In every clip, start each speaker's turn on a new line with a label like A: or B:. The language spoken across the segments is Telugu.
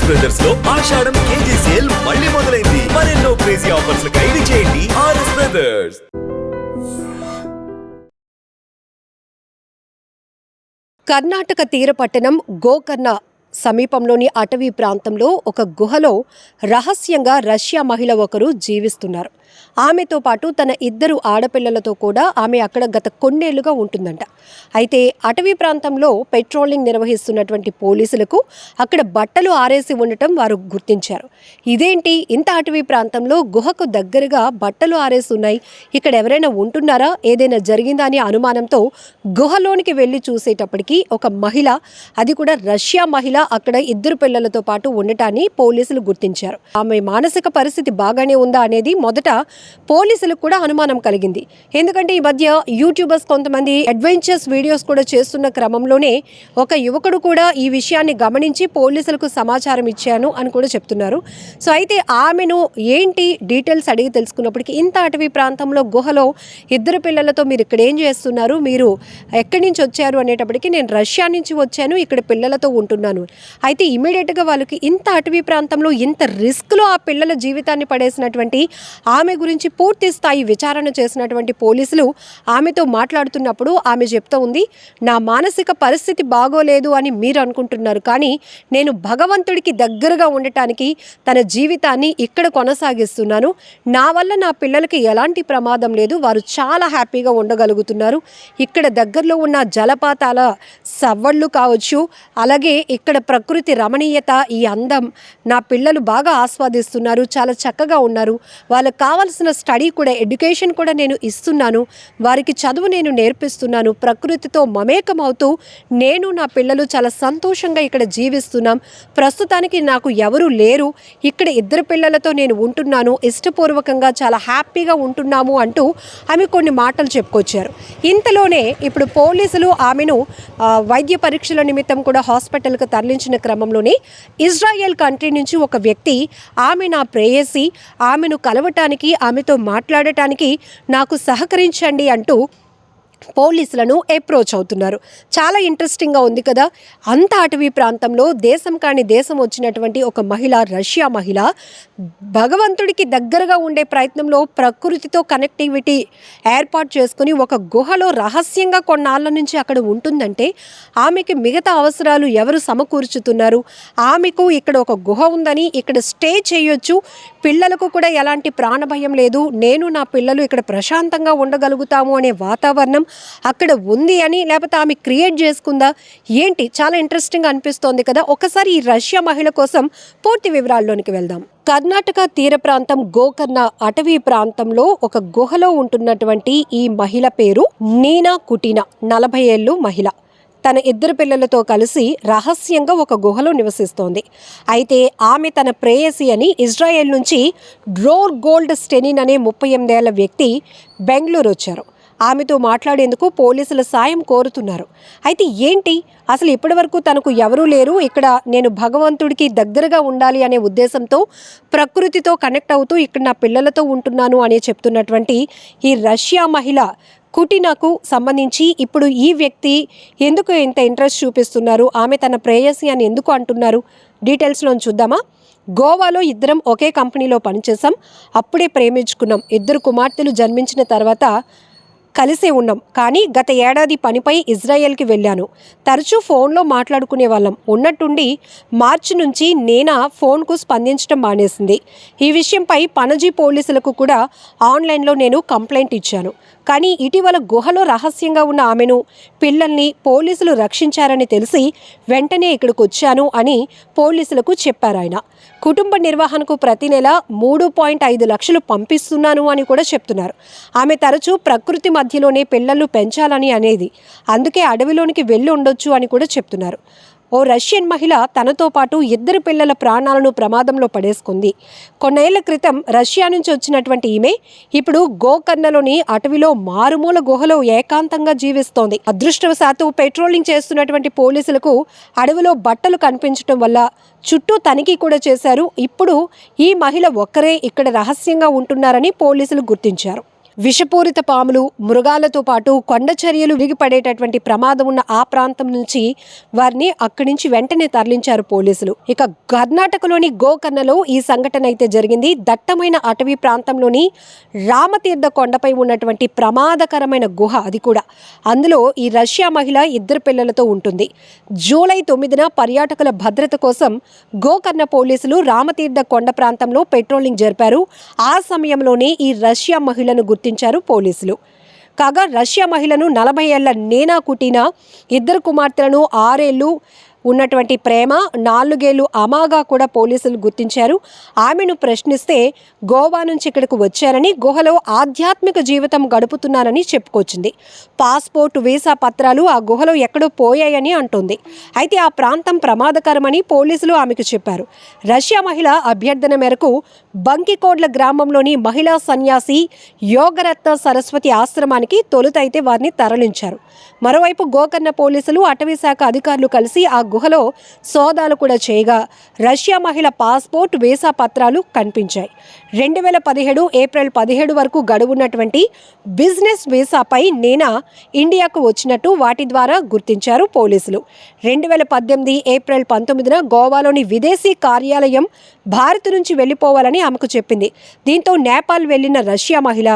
A: ఆర్ఎస్ బ్రదర్స్లో ఆషాఢం కేజీ సేల్ మళ్ళీ మొదలైంది. మరెన్నో క్రేజీ ఆఫర్స్ ఖైదీ చేయండి ఆర్ఎస్ బ్రదర్స్
B: కర్ణాటక తీర పట్టణం గోకర్ణ సమీపంలోని అటవీ ప్రాంతంలో ఒక గుహలో రహస్యంగా రష్యా మహిళ ఒకరు జీవిస్తున్నారు. ఆమెతో పాటు తన ఇద్దరు ఆడపిల్లలతో కూడా ఆమె అక్కడ గత కొన్నేళ్ళుగా ఉంటుందంట. అయితే అటవీ ప్రాంతంలో పెట్రోలింగ్ నిర్వహిస్తున్నటువంటి పోలీసులకు అక్కడ బట్టలు ఆరేసి ఉండటం వారు గుర్తించారు. ఇదేంటి? ఇంత అటవీ ప్రాంతంలో గుహకు దగ్గరగా బట్టలు ఆరేసి ఉన్నాయి ఇక్కడ ఎవరైనా ఉంటున్నారా? ఏదైనా జరిగిందా అనే అనుమానంతో గుహలోనికి వెళ్ళి చూసేటప్పటికి ఒక మహిళ అది కూడా రష్యా మహిళ అక్కడ ఇద్దరు పిల్లలతో పాటు ఉండటాన్ని పోలీసులు గుర్తించారు. ఆమె మానసిక పరిస్థితి బాగానే ఉందా అనేది మొదట పోలీసులకు కూడా అనుమానం కలిగింది. ఎందుకంటే ఈ మధ్య యూట్యూబర్స్ కొంతమంది అడ్వెంచర్స్ వీడియోస్ కూడా చేస్తున్న క్రమంలోనే ఒక యువకుడు కూడా ఈ విషయాన్ని గమనించి పోలీసులకు సమాచారం ఇచ్చాను అని కూడా చెప్తున్నారు. సో అయితే ఆమెను ఏంటి డీటెయిల్స్ అడిగి తెలుసుకున్నప్పటికీ ఇంత అటవీ ప్రాంతంలో గుహలో ఇద్దరు పిల్లలతో మీరు ఇక్కడ ఏం చేస్తున్నారు? మీరు ఎక్కడి నుంచి వచ్చారు అనేటప్పటికీ నేను రష్యా నుంచి వచ్చాను ఇక్కడ పిల్లలతో ఉంటున్నాను. అయితే ఇమీడియట్గా వాళ్ళకి ఇంత అటవీ ప్రాంతంలో ఇంత రిస్క్లో ఆ పిల్లల జీవితాన్ని పడేసినటువంటి ఆమె గురించి పూర్తి స్థాయి విచారణ చేసినటువంటి పోలీసులు ఆమెతో మాట్లాడుతున్నప్పుడు ఆమె చెప్తూ ఉంది నా మానసిక పరిస్థితి బాగోలేదు అని మీరు అనుకుంటున్నారు కానీ నేను భగవంతుడికి దగ్గరగా ఉండటానికి తన జీవితాన్ని ఇక్కడ కొనసాగిస్తున్నాను. నా వల్ల నా పిల్లలకి ఎలాంటి ప్రమాదం లేదు. వారు చాలా హ్యాపీగా ఉండగలుగుతున్నారు. ఇక్కడ దగ్గరలో ఉన్న జలపాతాల సవ్వళ్ళు కావచ్చు అలాగే ఇక్కడ ప్రకృతి రమణీయత ఈ అందం నా పిల్లలు బాగా ఆస్వాదిస్తున్నారు చాలా చక్కగా ఉన్నారు. వాళ్ళకి కావలసిన స్టడీ కూడా ఎడ్యుకేషన్ కూడా నేను ఇస్తున్నాను. వారికి చదువు నేను నేర్పిస్తున్నాను. ప్రకృతితో మమేకమవుతూ నేను నా పిల్లలు చాలా సంతోషంగా ఇక్కడ జీవిస్తున్నాం. ప్రస్తుతానికి నాకు ఎవరు లేరు. ఇక్కడ ఇద్దరు పిల్లలతో నేను ఉంటున్నాను. ఇష్టపూర్వకంగా చాలా హ్యాపీగా ఉంటున్నాము అంటూ ఆమె కొన్ని మాటలు చెప్పుకొచ్చారు. ఇంతలోనే ఇప్పుడు పోలీసులు ఆమెను వైద్య పరీక్షల నిమిత్తం కూడా హాస్పిటల్కి తరలించిన క్రమంలోనే ఇజ్రాయెల్ కంట్రీ నుంచి ఒక వ్యక్తి ఆమె నా ప్రేయసి ఆమెను కలవటానికి ఆమెతో మాట్లాడటానికి నాకు సహకరించండి అంటూ పోలీసులను అప్రోచ్ అవుతున్నారు. చాలా ఇంట్రెస్టింగ్గా ఉంది కదా. అంత అటవీ ప్రాంతంలో దేశం కాని దేశం వచ్చినటువంటి ఒక మహిళ రష్యా మహిళ భగవంతుడికి దగ్గరగా ఉండే ప్రయత్నంలో ప్రకృతితో కనెక్టివిటీ ఏర్పాటు చేసుకుని ఒక గుహలో రహస్యంగా కొన్నాళ్ళ నుంచి అక్కడ ఉంటుందంటే ఆమెకి మిగతా అవసరాలు ఎవరు సమకూర్చుతున్నారు? ఆమెకు ఇక్కడ ఒక గుహ ఉందని ఇక్కడ స్టే చేయొచ్చు. పిల్లలకు కూడా ఎలాంటి ప్రాణభయం లేదు. నేను నా పిల్లలు ఇక్కడ ప్రశాంతంగా ఉండగలుగుతాము అనే వాతావరణం అక్కడ ఉంది అని లేకపోతే ఆమె క్రియేట్ చేసుకుందా? ఏంటి? చాలా ఇంట్రెస్టింగ్ అనిపిస్తోంది కదా. ఒకసారి ఈ రష్యా మహిళ కోసం పూర్తి వివరాల్లోనికి వెళ్దాం. కర్ణాటక తీర ప్రాంతం గోకర్ణ అటవీ ప్రాంతంలో ఒక గుహలో ఉంటున్నటువంటి ఈ మహిళ పేరు నీనా కుటీనా నలభై ఏళ్ళు మహిళ. తన ఇద్దరు పిల్లలతో కలిసి రహస్యంగా ఒక గుహలో నివసిస్తోంది. అయితే ఆమె తన ప్రేయసి అని ఇజ్రాయెల్ నుంచి డ్రోర్ గోల్డ్ స్టెనిన్ అనే ముప్పై ఎనిమిదేళ్ళ వ్యక్తి బెంగళూరు వచ్చారు. ఆమెతో మాట్లాడేందుకు పోలీసుల సాయం కోరుతున్నారు. అయితే ఏంటి? అసలు ఇప్పటివరకు తనకు ఎవరూ లేరు. ఇక్కడ నేను భగవంతుడికి దగ్గరగా ఉండాలి అనే ఉద్దేశంతో ప్రకృతితో కనెక్ట్ అవుతూ ఇక్కడ నా పిల్లలతో ఉంటున్నాను అని చెప్తున్నటువంటి ఈ రష్యా మహిళ కుటినాకు సంబంధించి ఇప్పుడు ఈ వ్యక్తి ఎందుకు ఇంత ఇంట్రెస్ట్ చూపిస్తున్నారు? ఆమె తన ప్రేయసి అని ఎందుకు అంటున్నారు? డీటెయిల్స్లో చూద్దామా? గోవాలో ఇద్దరం ఒకే కంపెనీలో పనిచేసాం అప్పుడే ప్రేమించుకున్నాం. ఇద్దరు కుమార్తెలు జన్మించిన తర్వాత కలిసే ఉన్నాం. కానీ గత ఏడాది పనిపై ఇజ్రాయెల్కి వెళ్ళాను. తరచూ ఫోన్లో మాట్లాడుకునే వాళ్ళం. ఉన్నట్టుండి మార్చి నుంచి నేనా ఫోన్కు స్పందించడం మానేసింది. ఈ విషయంపై పనజీ పోలీసులకు కూడా ఆన్లైన్లో నేను కంప్లైంట్ ఇచ్చాను. కానీ ఇటీవల గుహలో రహస్యంగా ఉన్న ఆమెను పిల్లల్ని పోలీసులు రక్షించారని తెలిసి వెంటనే ఇక్కడికి వచ్చాను అని పోలీసులకు చెప్పారు ఆయన. కుటుంబ నిర్వహణకు ప్రతి నెల మూడు పాయింట్ ఐదు లక్షలు పంపిస్తున్నాను అని కూడా చెప్తున్నారు. ఆమె తరచూ ప్రకృతి మధ్య మధ్యలోనే పిల్లలు పెంచాలని అనేది. అందుకే అడవిలోనికి వెళ్ళి ఉండొచ్చు అని కూడా చెప్తున్నారు. ఓ రష్యన్ మహిళ తనతో పాటు ఇద్దరు పిల్లల ప్రాణాలను ప్రమాదంలో పడేసుకుంది. కొన్నేళ్ళ క్రితం రష్యా నుంచి వచ్చినటువంటి ఈమె ఇప్పుడు గోకర్ణలోని అటవిలో మారుమూల గుహలో ఏకాంతంగా జీవిస్తోంది. అదృష్టవశాత్తు పెట్రోలింగ్ చేస్తున్నటువంటి పోలీసులకు అడవిలో బట్టలు కనిపించడం వల్ల చుట్టూ తనిఖీ కూడా చేశారు. ఇప్పుడు ఈ మహిళ ఒక్కరే ఇక్కడ రహస్యంగా ఉంటున్నారని పోలీసులు గుర్తించారు. విషపూరిత పాములు మృగాలతో పాటు కొండ చర్యలు విరిగిపడేటటువంటి ప్రమాదం ఉన్న ఆ ప్రాంతం నుంచి వారిని అక్కడి నుంచి వెంటనే తరలించారు పోలీసులు. ఇక కర్ణాటకలోని గోకర్ణలో ఈ సంఘటన అయితే జరిగింది. దట్టమైన అటవీ ప్రాంతంలోని రామతీర్థ కొండపై ఉన్నటువంటి ప్రమాదకరమైన గుహ అది కూడా. అందులో ఈ రష్యా మహిళ ఇద్దరు పిల్లలతో ఉంటుంది. జూలై తొమ్మిదిన పర్యాటకుల భద్రత కోసం గోకర్ణ పోలీసులు రామతీర్థ కొండ ప్రాంతంలో పెట్రోలింగ్ జరిపారు. ఆ సమయంలోనే ఈ రష్యా మహిళను గుర్తించారు. పోలీసులు. కాగా రష్యా మహిళను నలభై ఏళ్ళ నేనా కుటీనా ఇద్దరు కుమార్తెలను ఆరేళ్ళు ఉన్నటువంటి ప్రేమ నాలుగేళ్ళు అమాగా కూడా పోలీసులు గుర్తించారు. ఆమెను ప్రశ్నిస్తే గోవా నుంచి ఇక్కడికి వచ్చారని గుహలో ఆధ్యాత్మిక జీవితం గడుపుతున్నారని చెప్పుకొచ్చింది. పాస్పోర్ట్ వీసా పత్రాలు ఆ గుహలో ఎక్కడో పోయాయని అంటోంది. అయితే ఆ ప్రాంతం ప్రమాదకరమని పోలీసులు ఆమెకు చెప్పారు. రష్యా మహిళ అభ్యర్థన మేరకు బంకికోడ్ల గ్రామంలోని మహిళా సన్యాసి యోగరత్న సరస్వతి ఆశ్రమానికి తొలుత అయితే వారిని తరలించారు. మరోవైపు గోకర్ణ పోలీసులు అటవీ శాఖ అధికారులు కలిసి ఆ గుహలో సోదాలు కూడా చేయగా రష్యా మహిళ పాస్పోర్ట్ వీసా పత్రాలు కనిపించాయి. రెండు వేల పదిహేడు ఏప్రిల్ పదిహేడు వరకు గడువున్నటువంటి బిజినెస్ వీసాపై నేనా ఇండియాకు వచ్చినట్టు వాటి ద్వారా గుర్తించారు పోలీసులు. రెండు వేల పద్దెనిమిది ఏప్రిల్ పంతొమ్మిదిన గోవాలోని విదేశీ కార్యాలయం భారత్ నుంచి వెళ్ళిపోవాలని ఆమెకు చెప్పింది. దీంతో నేపాల్ వెళ్ళిన రష్యా మహిళ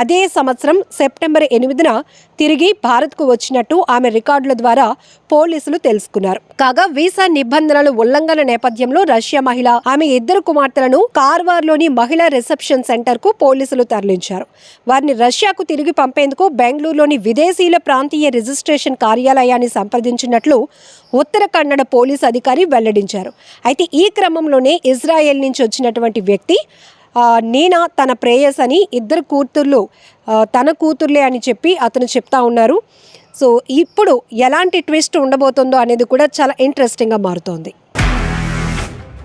B: అదే సంవత్సరం సెప్టెంబర్ ఎనిమిదిన తిరిగి భారత్కు వచ్చినట్టు ఆమె రికార్డుల ద్వారా పోలీసులు తెలుసుకున్నారు. కాగా వీసా నిబంధనలు ఉల్లంఘన నేపథ్యంలో రష్యా మహిళ ఆమె ఇద్దరు కుమార్తెలను కార్వార్లోని మహిళ రిసెప్షన్ సెంటర్కు పోలీసులు తరలించారు. వారిని రష్యాకు తిరిగి పంపేందుకు బెంగళూరులోని విదేశీయుల ప్రాంతీయ రిజిస్ట్రేషన్ కార్యాలయాన్ని సంప్రదించినట్లు ఉత్తర కన్నడ పోలీస్ అధికారి వెల్లడించారు. అయితే ఈ క్రమంలోనే ఇజ్రాయెల్ నుంచి వచ్చినటువంటి వ్యక్తి నీనా తన ప్రేయస్ అని ఇద్దరు కూతుర్లు తన కూతుర్లే అని చెప్పి అతను చెప్తా ఉన్నారు. సో ఇప్పుడు ఎలాంటి ట్విస్ట్ ఉండబోతుందో అనేది కూడా చాలా ఇంట్రెస్టింగ్గా మారుతోంది.